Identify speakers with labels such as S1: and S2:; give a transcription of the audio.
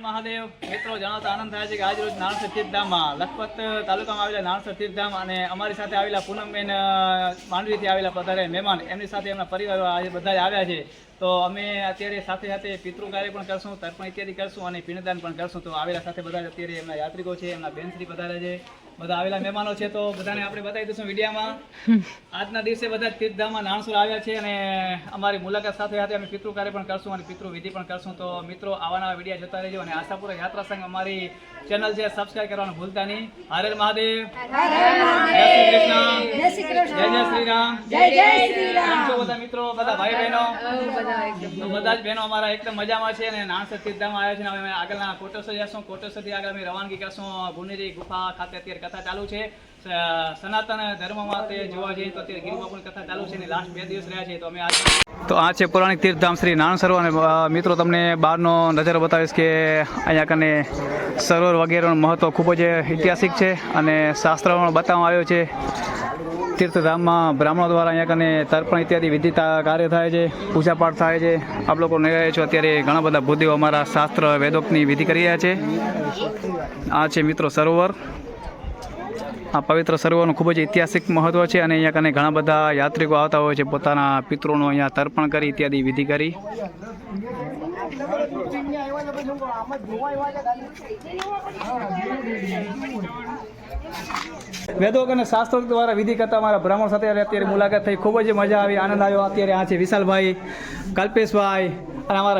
S1: મહાદેવ, મિત્રો, જણાવતા આનંદ થાય છે કે આજ રોજ નાણસર તીર્થધામમાં લખપત તાલુકામાં આવેલા નાણસર તીર્થધામ અને અમારી સાથે આવેલા પૂનમબેન માંડવીથી આવેલા પધારે મહેમાન. એમની સાથે એમના પરિવાર આજે બધા જ આવ્યા છે. તો અમે અત્યારે સાથે સાથે પિતૃ કાર્ય પણ કરશું, તર્પણ ઇત્યાદિ કરશું અને પિંડદાન પણ કરશું. તો આવેલા સાથે બધા અત્યારે એમના યાત્રિકો છે, એમના બેનશ્રી પધારે છે. બધા આવેલા મહેમાનો છે, તો બધાને આપણે બતાવી દઈશું વિડીયામાં. આજના દિવસે બધા તીર્થધામમાં નાણસુર આવ્યા છે અને અમારી મુલાકાત સાથે સાથે અમે પિતૃ કાર્ય પણ કરશું અને પિતૃ વિધિ પણ કરશું. તો મિત્રો, આવા વિડીયા જોતા રહેજો અને આશાપુરા યાત્રા સંઘ અમારી ચેનલ છે સબસ્ક્રાઈબ કરવાનું ભૂલતા નહીં. હરે મહાદેવ. જય જય શ્રી રામ
S2: જય જય શ્રી રામ
S1: બધા મિત્રો? બધા ભાઈ બહેનો? તો બધા જ બહેનો અમારા એકદમ મજામાં છે અને નાણસર તીર્થધામમાં આવ્યા છે અને અમે આગળના કોટેશ્વર જશું કોટેશ્વરથી આગળ અમે રવાનગી કરશું. ગુનેરી ગુફા ખાતે અત્યારે કથા ચાલુ છે. સનાતન ધર્મમાં તે જોવા જઈએ તો અત્યારે ગીરમાં પણ કથા ચાલુ છે અને લાસ્ટ બે દિવસ રહ્યા છે. તો અમે આજે તો આ છે પૌરાણિક તીર્થધામ શ્રી નારાયણ સરોવર અને મિત્રો તમને બહારનો નજારો બતાવીશ કે અહીંયા કને સરોવર વગેરેનું મહત્ત્વ ખૂબ જ ઐતિહાસિક છે અને શાસ્ત્રમાં બતાવવામાં આવ્યો છે. તીર્થધામમાં બ્રાહ્મણો દ્વારા અહીંયા કને તર્પણ ઇત્યાદિ વિધિ કાર્ય થાય છે, પૂજાપાઠ થાય છે. આપ લોકો રહ્યા છો. અત્યારે ઘણા બધા ભૂદેવો અમારા શાસ્ત્ર, વેદોક્તની વિધિ કરી રહ્યા છે. આ છે મિત્રો સરોવર. આ પવિત્ર સરોવરનું ખૂબ જ ઐતિહાસિક મહત્ત્વ છે અને અહીંયા કને ઘણા બધા યાત્રિકો આવતા હોય છે. પોતાના પિતૃનું અહીંયા તર્પણ કરી, ઇત્યાદિ વિધિ કરી. વેદો અને શાસ્ત્રો દ્વારા વિધિ કરતા અમારા બ્રાહ્મણ સાથે અત્યારે મુલાકાત થઈ. ખૂબ જ મજા આવી, આનંદ આવ્યો. અત્યારે આ છે વિશાલભાઈ, કલ્પેશભાઈ અને અમારા